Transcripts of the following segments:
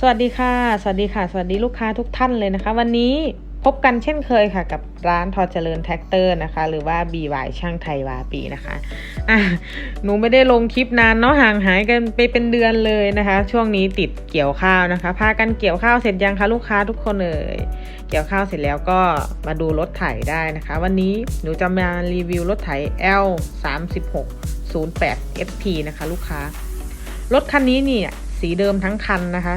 สวัสดีค่ะ สวัสดีค่ะ สวัสดีลูกค้าทุกท่านเลยนะคะ วันนี้พบกันเช่นเคยค่ะ กับร้านทอเจริญแท็กเตอร์นะคะ หรือว่า BY ช่างไทยวาปีนะคะอะหนูไม่ได้ลงคลิปนานเนาะห่างหายกันไปเป็นเดือนเลยนะคะ ช่วงนี้ติดเกี่ยวข้าวนะคะ พากันเกี่ยวข้าวเสร็จยังคะลูกค้าทุกคนเอ่ยเกี่ยวข้าวเสร็จแล้วก็มาดูรถไถได้นะคะ วันนี้หนูจะมารีวิวรถไถ L 3 6 0 8 FP นะคะ ลูกค้ารถคันนี้เนี่ยสีเดิมทั้งคันนะคะ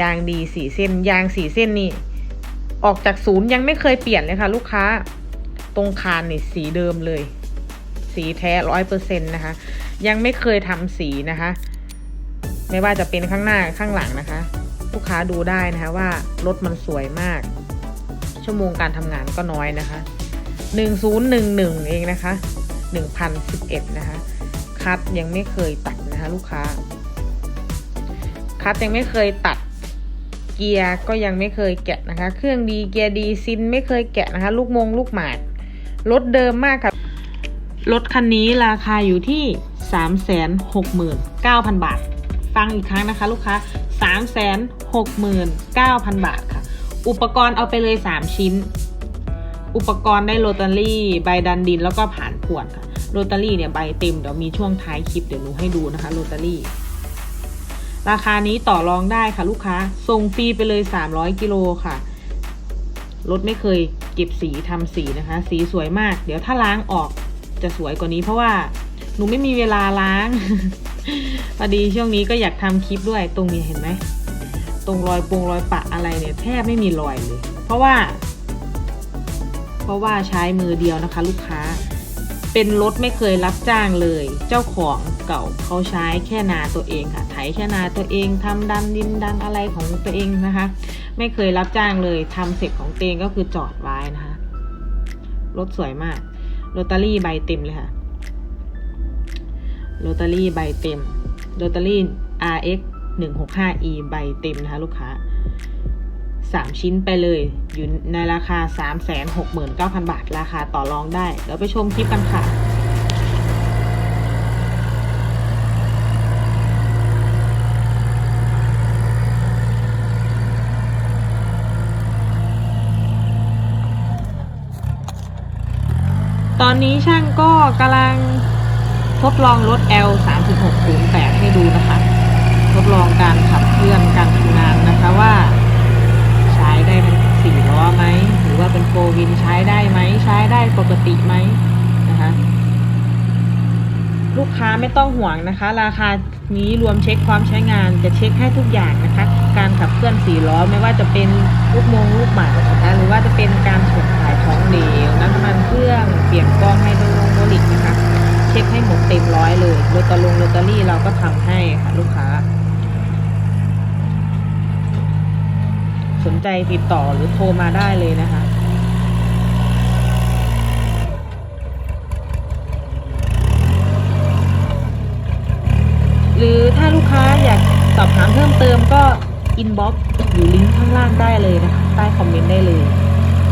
ยางดีสี่เส้น ยางสี่เส้นนี่ ออกจากศูนย์ยังไม่เคยเปลี่ยนเลยค่ะ ลูกค้า ตรงคานนี่สีเดิมเลย สีแท้ร้อยเปอร์เซ็นต์นะคะ ยังไม่เคยทำสีนะคะ ไม่ว่าจะเป็นข้างหน้าข้างหลังนะคะ ลูกค้าดูได้นะคะว่ารถมันสวยมาก ชั่วโมงการทำงานก็น้อยนะคะหนึ่งศูนย์หนึ่งหนึ่งเองนะคะหนึ่งพันสิบเอ็ดนะคะ คัดยังไม่เคยตัดนะคะ ลูกค้าคัดยังไม่เคยตัด เกียร์ก็ยังไม่เคยแกะนะคะ เครื่องดีเกียร์ดีซินไม่เคยแกะนะคะ ลูกมงลูกหมากรถเดิมมากค่ะ รถคันนี้ราคาอยู่ที่ 3 6 9 0 0 0 บาท ฟังอีกครั้งนะคะ ลูกค้า 3 6 9 0 0 0 บาทค่ะ อุปกรณ์เอาไปเลย 3 ชิ้น อุปกรณ์ได้โรตารี่ ใบดันดินแล้วก็ผ่านขวดค่ะโรตารี่เนี่ยใบเต็มเดี๋ยวมีช่วงท้ายคลิปเดี๋ยวหนูให้ดูนะคะโรตารี่ ราคานี้ต่อรองได้ค่ะลูกค้า ส่งฟรีไปเลย 300 กิโลค่ะ รถไม่เคยเก็บสีทำสีนะคะ สีสวยมาก เดี๋ยวถ้าล้างออกจะสวยกว่านี้เพราะว่าหนูไม่มีเวลาล้างพอดีช่วงนี้ก็อยากทำคลิปด้วยตรงนี้เห็นไหม ตรงรอยปงรอยปะอะไรเนี่ยแทบไม่มีรอยเลย เพราะว่า เพราะว่าใช้มือเดียวนะคะ ลูกค้า เป็นรถไม่เคยรับจ้างเลย เจ้าของเก่าเขาใช้แค่นาตัวเองค่ะ ไถแค่นาตัวเองทำดันดินดันอะไรของตัวเองนะคะ ไม่เคยรับจ้างเลยทำเสร็จของตัวเองก็คือจอดไว้นะคะ รถสวยมากโรตารี่ใบเต็มเลยค่ะโรตารี่ใบเต็มโรตารี่ RX 165E ใบเต็มนะคะลูกค้า สามชิ้นไปเลย อยู่ในราคา 3 6 9 0 0 0 บาท ราคาต่อรองได้ เดี๋ยวไปชมคลิปกันค่ะตอนนี้ช่างก็กำลังทดลองรถ L 3 6 0 8ให้ดูนะคะ ทดลองการขับเคลื่อนการทำงานนะคะว่า ใช้ได้เป็นสี่ล้อไหม หรือว่าเป็นโฟวินใช้ได้ไหม ใช้ได้ปกติไหมนะคะ ลู กค้าไม่ต้องห่วงนะคะ ราคานี้รวมเช็คความใช้งานจะเช็คให้ทุกอย่างนะคะ การขับเคลื่อนสี่ล้อไม่ว่าจะเป็นลูกมงลูกหมานะคะหรือว่าจะเป็นการส่งถ่ายท้องเหลวน้ำมันเครื่องเปลี่ยนกล้องไฮโดรลิกนะคะ เช็คให้หมดเต็มร้อยเลยโรตาลงโรตารี่เราก็ทำให้ค่ะลูกค้า สนใจติดต่อหรือโทรมาได้เลยนะคะ หรือถ้าลูก ค้าอยากสอบถามเพิ่มเติมก็อินบ็อกซ์อยู่ลิงก์ข้างล่างได้เลยนะคะ ใต้คอมเมนต์ได้เลย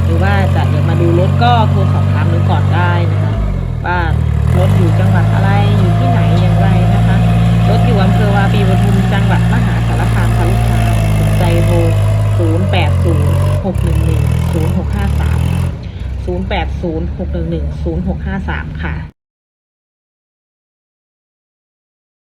หรือว่าจะอยากมาดูรถก็โทรสอบถามหนูก่อนได้นะคะ ว่ารถอยู่จังหวัดอะไรอยู่ที่ไหนอย่างไรนะคะ รถอยู่อำเภอวาปีปทุมจังหวัดมหาสารคามค่ะลูกค้าสนใจโทร 0 8 0 6 1 1 0 6 5 3 0 8 0 6 1 1 0 6 5 3 ค่ะ